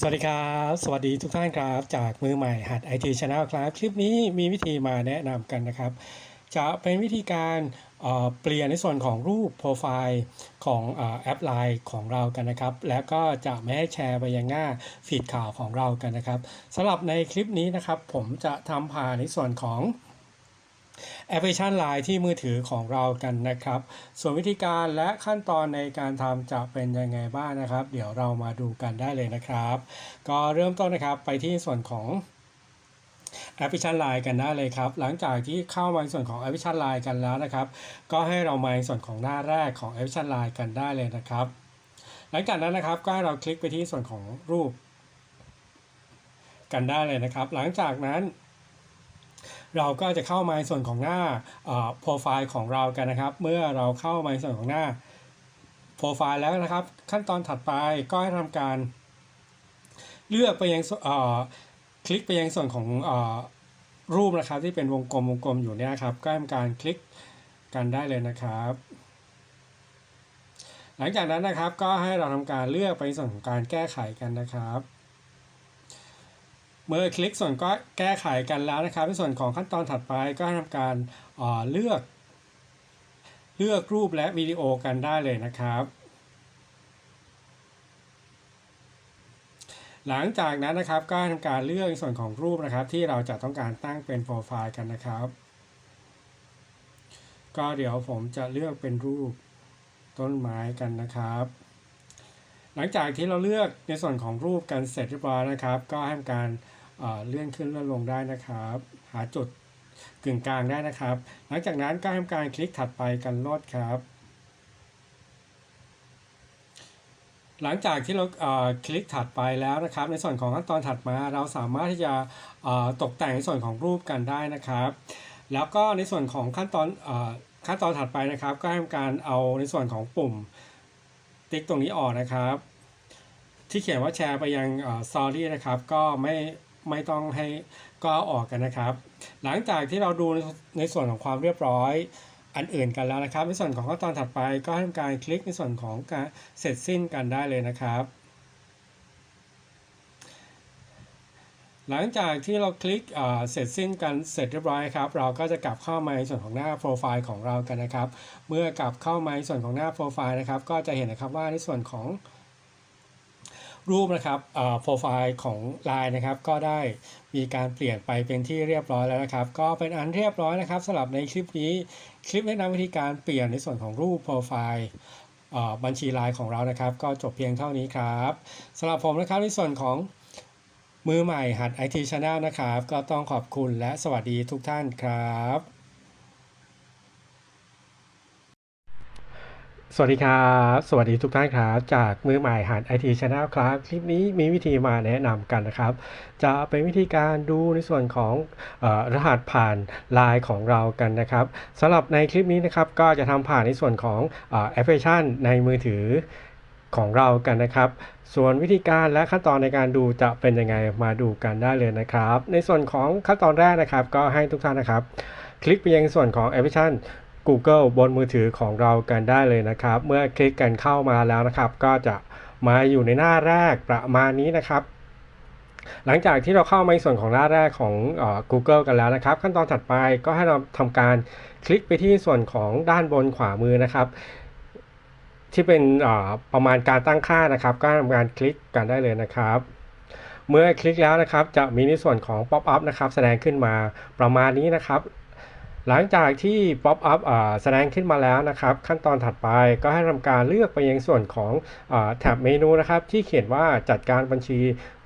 สวัสดีครับ สวัสดีทุกท่านครับ จากมือใหม่หัด IT Channel ครับ คลิปนี้มีวิธีมาแนะนำกันนะครับ จะเป็นวิธีการเเปลี่ยนในส่วนของรูปโปรไฟล์ของอแอปไลน์ของเรากันนะครับ แล้วก็จะไม่ให้แชร์ไปยังหน้าฟีดข่าวของเรากันนะครับสำหรับในคลิปนี้นะครับ ผมจะทำผ่านในส่วนของ แอปพลิเคชัน Line ที่มือถือของเรากันนะครับ ส่วนวิธีการและขั้นตอนในการทำจะเป็นยังไงบ้างนะครับ เดี๋ยวเรามาดูกันได้เลยนะครับ ก็เริ่มต้นนะครับไปที่ส่วนของแอปพลิเคชัน Line กันได้เลยครับ หลังจากที่เข้ามาในส่วนของแอปพลิเคชัน Line กันแล้วนะครับ ก็ให้เรามาในส่วนของหน้าแรกของแอปพลิเคชัน Line กันได้เลยนะครับ หลังจากนั้นนะครับก็ให้เราคลิกไปที่ส่วนของรูป กันได้เลยนะครับ หลังจากนั้น เราก็จะเข้ามาในส่วนของหน้าโปรไฟล์ของเรากันนะครับ เมื่อเราเข้ามาในส่วนของหน้าโปรไฟล์แล้วนะครับ ขั้นตอนถัดไปก็ให้ทำการ เลือกไปยังคลิกไปยังส่วนของอรูปนะครับที่เป็นวงกลมวงกลมอยู่เนี่ยครับก็ทำการคลิกกันได้เลยนะครับ หลังจากนั้นนะครับก็ให้เราทำการเลือกไปส่วนของการแก้ไขกันนะครับ เมื่อคลิกส่วนก็แก้ไขกันแล้วนะครับในส่วนของขั้นตอนถัดไปก็ให้ทำการเอ่อเลือกเลือกรูปและวิดีโอกันได้เลยนะครับ หลังจากนั้นนะครับก็ทำการเลือกในส่วนของรูปนะครับ ที่เราจะต้องการตั้งเป็นโปรไฟล์กันนะครับ ก็เดี๋ยวผมจะเลือกเป็นรูปต้นไม้กันนะครับ หลังจากที่เราเลือกในส่วนของรูปกันเสร็จเรียบร้อยนะครับ ก็ให้ทำการ เลื่อนขึ้นเลื่อนลงได้นะครับ หาจุดกึ่งกลางได้นะครับ หลังจากนั้นก็ทำการคลิกถัดไปกันลดครับ หลังจากที่เราคลิกถัดไปแล้วนะครับ ในส่วนของขั้นตอนถัดมาเราสามารถที่จะตกแต่งในส่วนของรูปกันได้นะครับ แล้วก็ในส่วนของขั้นตอนอขั้นตอนถัดไปนะครับ ก็ทำการเอาในส่วนของปุ่มติ๊กตรงนี้ออกนะครับ ที่เขียนว่าแชร์ไปยังสตอรี่นะครับ ก็ไม่ ไม่ต้องให้ก็ออกกันนะครับ หลังจากที่เราดูในส่วนของความเรียบร้อยอันอื่นกันแล้วนะครับ ในส่วนของขั้นตอนถัดไปก็ให้ทำการคลิกในส่วนของการเสร็จสิ้นกันได้เลยนะครับ หลังจากที่เราคลิกเสร็จสิ้นกันเสร็จเรียบร้อยครับ เราก็จะกลับเข้ามาในส่วนของหน้าโปรไฟล์ของเรากันนะครับ เมื่อกลับเข้ามาในส่วนของหน้าโปรไฟล์นะครับ ก็จะเห็นนะครับว่าในส่วนของ รูปนะครับโปรไฟล์ของ Line นะครับ ก็ได้มีการเปลี่ยนไปเป็นที่เรียบร้อยแล้วนะครับ ก็เป็นอันเรียบร้อยนะครับสำหรับในคลิปนี้ คลิปแนะนำวิธีการเปลี่ยนในส่วนของรูปโปรไฟล์บัญชี Line ของเรานะครับ ก็จบเพียงเท่านี้ครับสำหรับผมนะครับในส่วนของมือใหม่หัด IT Channel นะครับ ก็ต้องขอบคุณและสวัสดีทุกท่านครับ สวัสดีครับสวัสดีทุกท่านครับ จากมือใหม่หัด IT Channel ครับ คลิปนี้มีวิธีมาแนะนำกันนะครับ จะเป็นวิธีการดูในส่วนของออรหัสผ่าน Line ของเรากันนะครับสำหรับในคลิปนี้นะครับ ก็จะทำผ่านในส่วนของอแอปพลิเคชันในมือถือของเรากันนะครับ ส่วนวิธีการและขั้นตอนในการดูจะเป็นยังไงมาดูกันได้เลยนะครับ ในส่วนของขั้นตอนแรกนะครับ ก็ให้ทุกท่านนะครับ คลิกไปยังส่วนของแอปพลิเคชัน Google บนมือถือของเรากันได้เลยนะครับ เมื่อคลิกกันเข้ามาแล้วนะครับ ก็จะมาอยู่ในหน้าแรกประมาณนี้นะครับ หลังจากที่เราเข้ามาในส่วนของหน้าแรกของอ Google กันแล้วนะครับ ขั้นตอนถัดไปก็ให้เราทำการคลิกไปที่ส่วนของด้านบนขวามือนะครับที่เป็นประมาณการตั้งค่านะครับ ก็ทำการคลิกกันได้เลยนะครับ เมื่อคลิกแล้วนะครับจะมีในส่วนของ Pop up นะครับ แสดงขึ้นมาประมาณนี้นะครับ หลังจากที่ Pop up อ่าแสดงขึ้นมาแล้วนะครับ ขั้นตอนถัดไปก็ให้ทำการเลือกไปยังส่วนของอแท็บเมนูนะครับ ที่เขียนว่าจัดการบัญชี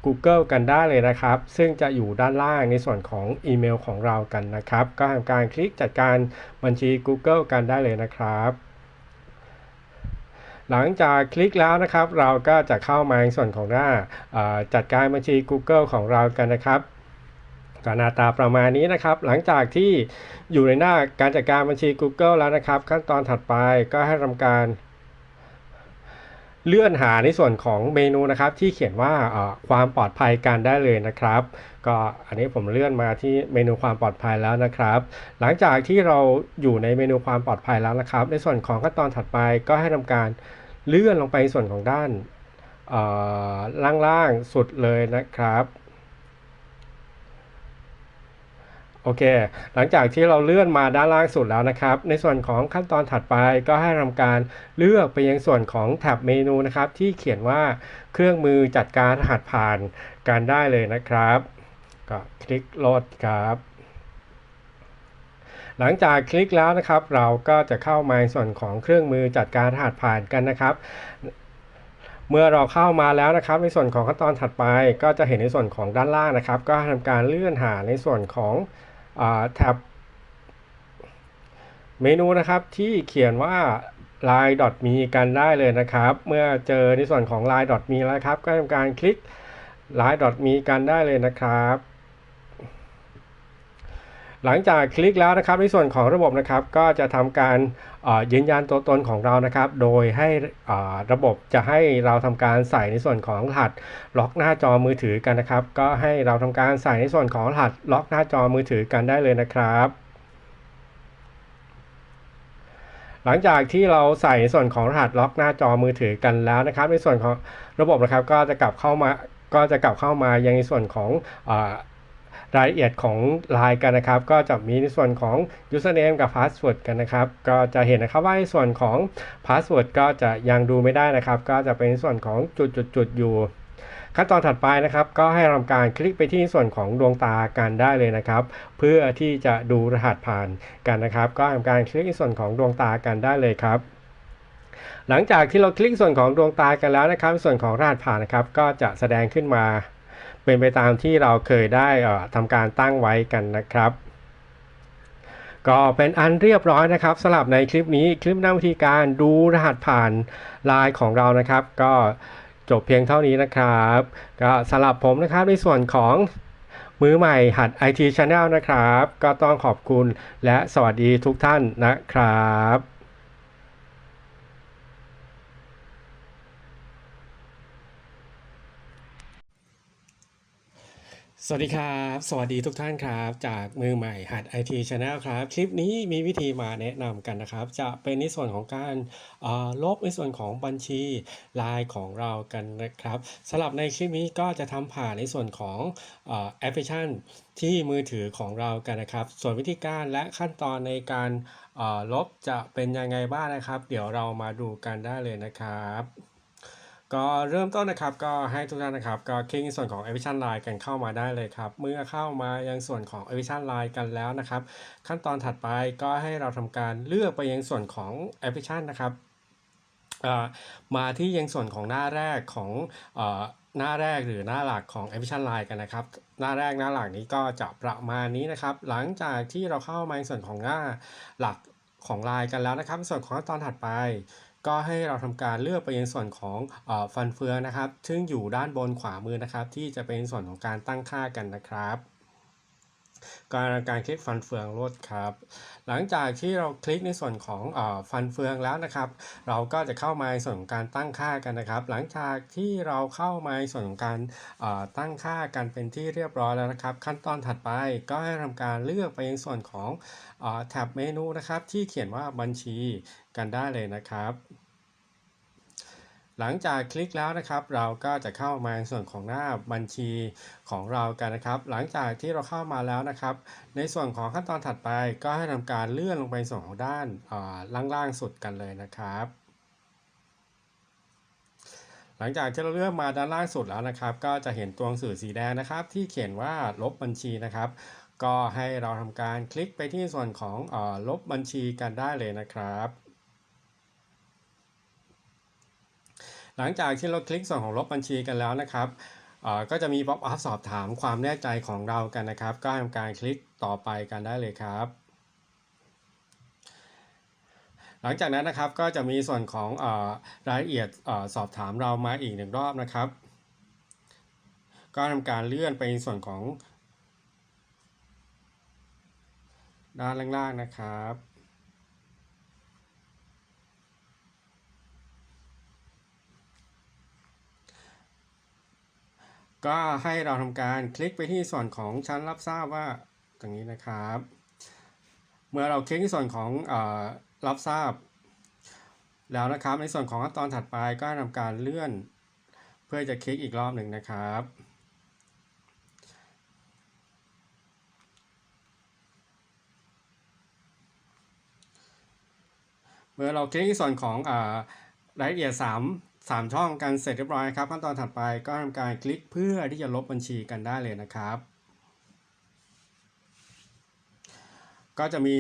Google กันได้เลยนะครับ ซึ่งจะอยู่ด้านล่างในส่วนของอีเมลของเรากันนะครับ ก็ทำการคลิกจัดการบัญชี Google กันได้เลยนะครับหลังจากคลิกแล้วนะครับ เราก็จะเข้ามาในส่วนของหน้าจัดการบัญชี Google ของเรากันนะครับ ก็หน้าตาประมาณนี้นะครับ หลังจากที่อยู่ในหน้าการจัดการบัญชี Google แล้วนะครับ ขั้นตอนถัดไปก็ให้ทำการเลื่อนหาในส่วนของเมนูนะครับ ที่เขียนว่าความปลอดภัยกันได้เลยนะครับ ก็อันนี้ผมเลื่อนมาที่เมนูความปลอดภัยแล้วนะครับ หลังจากที่เราอยู่ในเมนูความปลอดภัยแล้วนะครับ ในส่วนของขั้นตอนถัดไปก็ให้ทำการเลื่อนลงไปส่วนของด้านล่างๆสุดเลยนะครับ โอเค หลังจากที่เราเลื่อนมาด้านล่างสุดแล้วนะครับ ในส่วนของขั้นตอนถัดไปก็ให้ทำการเลือกไปยังส่วนของแท็บเมนูนะครับ ที่เขียนว่าเครื่องมือจัดการรหัสผ่านการได้เลยนะครับ ก็คลิกโหลดครับ หลังจากคลิกแล้วนะครับ เราก็จะเข้ามาในส่วนของเครื่องมือจัดการรหัสผ่านกันนะครับเมื่อเราเข้ามาแล้วนะครับ ในส่วนของขั้นตอนถัดไปก็จะเห็นในส่วนของด้านล่างนะครับ ก็ทำการเลื่อนหาในส่วนของ แท็บเมนูนะครับที่เขียนว่า line.me กันได้เลยนะครับ เมื่อเจอในส่วนของ line.me แล้วครับ ก็ทำการคลิก line.me กันได้เลยนะครับ หลังจากคลิกแล้วนะครับในส่วนของระบบนะครับก็จะทำการยืนยันตัวตนของเรานะครับ โดยให้ระบบจะให้เราทำการใส่ในส่วนของรหัสล็อกหน้าจอมือถือกันนะครับ ก็ให้เราทำการใส่ในส่วนของรหัสล็อกหน้าจอมือถือกันได้เลยนะครับหลังจากที่เราใส่ในส่วนของรหัสล็อกหน้าจอมือถือกันแล้วนะครับ ในส่วนของระบบนะครับก็จะกลับเข้ามาก็จะกลับเข้ามายังในส่วนของ รายละเอียดของลน์กันนะครับ ก็จะมีในส่วนของ username กับ password กันนะครับ ก็จะเห็นนะครับว่าในส่วนของ password ก็จะยังดูไม่ได้นะครับ ก็จะเป็นส่วนของจุดๆๆอยู่ขั้นตอนถัดไปนะครับ ก็ให้ทำการคลิกไปที่ส่วนของดวงตากันได้เลยนะครับ เพื่อที่จะดูรหัสผ่านกันนะครับ ก็ทำการคลิกในส่วนของดวงตากันได้เลยครับ หลังจากที่เราคลิกส่วนของดวงตากันแล้วนะครับ ส่วนของรหัสผ่านนะครับ ก็จะแสดงขึ้นมา เป็นไปตามที่เราเคยได้ทำการตั้งไว้กันนะครับ ก็เป็นอันเรียบร้อยนะครับสำหรับในคลิปนี้คลิปนำวิธีการดูรหัสผ่านไลน์ของเรานะครับ ก็จบเพียงเท่านี้นะครับ ก็สำหรับผมนะครับในส่วนของมือใหม่หัด IT Channel นะครับ ก็ต้องขอบคุณและสวัสดีทุกท่านนะครับ สวัสดีครับ สวัสดีทุกท่านครับ จากมือใหม่หัด IT Channel ครับ คลิปนี้มีวิธีมาแนะนำกันนะครับ จะเป็นในส่วนของการลบในส่วนของบัญชีไลน์ของเรากันนะครับสำหรับในคลิปนี้ก็จะทำผ่านในส่วนของแอปพลิเคชันที่มือถือของเรากันนะครับ ส่วนวิธีการและขั้นตอนในการลบจะเป็นยังไงบ้างนะครับ เดี๋ยวเรามาดูกันได้เลยนะครับ ก็เริ่มต้นนะครับก็ให้ทุกท่านนะครับก็คลิกในส่วนของ a p p l i c a t i o n Line กันเข้ามาได้เลยครับ เมื่อเข้ามายังส่วนของ a p p l i c a t i o n Line กันแล้วนะครับ ขั้นตอนถัดไปก็ให้เราทำการเลือกไปยังส่วนของแอปพลิเคชันนะครับมาที่ยังส่วนของหน้าแรกของหน้าแรกหรือหน้าหลักของแอปพลิเคชัน Line กันนะครับ หน้าแรกหน้าหลักนี้ก็จะประมาณนี้นะครับ หลังจากที่เราเข้ามาในส่วนของหน้าหลักของ Line กันแล้วนะครับ ส่วนของขั้นตอนถัดไป ก็ให้เราทำการเลือกไปยังส่วนของฟันเฟืองนะครับ ซึ่งอยู่ด้านบนขวามือนะครับ ที่จะเป็นส่วนของการตั้งค่ากันนะครับ การการคลิกฟันเฟืองลดครับ หลังจากที่เราคลิกในส่วนของอฟันเฟืองแล้วนะครับ เราก็จะเข้ามาในส่วนของการตั้งค่ากันนะครับ หลังจากที่เราเข้ามาในส่วนของการตั้งค่ากันเป็นที่เรียบร้อยแล้วนะครับ ขั้นตอนถัดไปก็ให้ทำการเลือกไปในส่วนของแท็บเมนูนะครับ ที่เขียนว่าบัญชีกันได้เลยนะครับ หลังจากคลิกแล้วนะครับเราก็จะเข้ามาในส่วนของหน้าบัญชีของเรากันนะครับ หลังจากที่เราเข้ามาแล้วนะครับ ในส่วนของขั้นตอนถัดไปก็ให้ทำการเลื่อนลงไปส่วนของด้านล่างๆสุดกันเลยนะครับ หลังจากที่เราเลื่อนมาด้านล่างสุดแล้วนะครับ ก็จะเห็นตัวหนังสือสีแดงนะครับ ที่เขียนว่าลบบัญชีนะครับ ก็ให้เราทำการคลิกไปที่ส่วนของอลบบัญชีกันได้เลยนะครับ หลังจากที่เราคลิกส่วนของลบบัญชีกันแล้วนะครับก็จะมีป๊อปอัพสอบถามความแน่ใจของเรากันนะครับ ก็ทำการคลิกต่อไปกันได้เลยครับ หลังจากนั้นนะครับก็จะมีส่วนของอรายละเอียดอสอบถามเรามาอีกหนึ่งรอบนะครับ ก็ทำการเลื่อนไปส่วนของ ด้านล่างๆนะครับ ก็ให้เราทำการคลิกไปที่ส่วนของชั้นรับทราบว่าตรงนี้นะครับ เมื่อเราคลิกที่ส่วนของอรับทราบ แล้วนะครับในส่วนของขั้นตอนถัดไปก็ทำการเลื่อน เพื่อจะคลิกอีกรอบหนึ่งนะครับเมื่อเราคลิกในส่วนของอรายละเอียด3 3 ช่องกันเสร็จเรียบร้อยครับขั้นตอนถัดไปก็ทำการคลิกเพื่อที่จะลบบัญชีกันได้เลยนะครับ ก็จะมี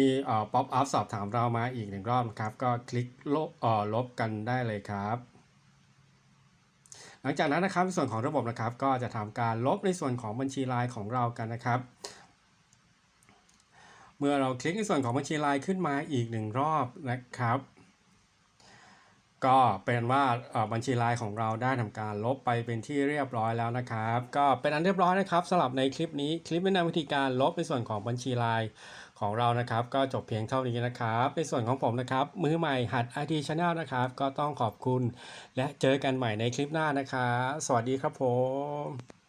ป๊อปอัพสอบถามเรามาอีกหนึ่งรอบนะครับ ก็คลิกลบอ่อลบกันได้เลยครับ หลังจากนั้นนะครับในส่วนของระบบนะครับก็จะทำการลบในส่วนของบัญชีไลน์ของเรากันนะครับเมื่อเราคลิกในส่วนของบัญชีไลน์ขึ้นมาอีกหนึ่งรอบนะครับ ก็เป็นว่าบัญชีไลน์ของเราได้ทำการลบไปเป็นที่เรียบร้อยแล้วนะครับ ก็เป็นอันเรียบร้อยนะครับสำหรับในคลิปนี้คลิปแนะนำวิธีการลบในส่วนของบัญชีไลน์ของเรานะครับ ก็จบเพียงเท่านี้นะครับ ในส่วนของผมนะครับ มือใหม่หัด IT Channel นะครับ ก็ต้องขอบคุณ และเจอกันใหม่ในคลิปหน้านะครับสวัสดีครับผม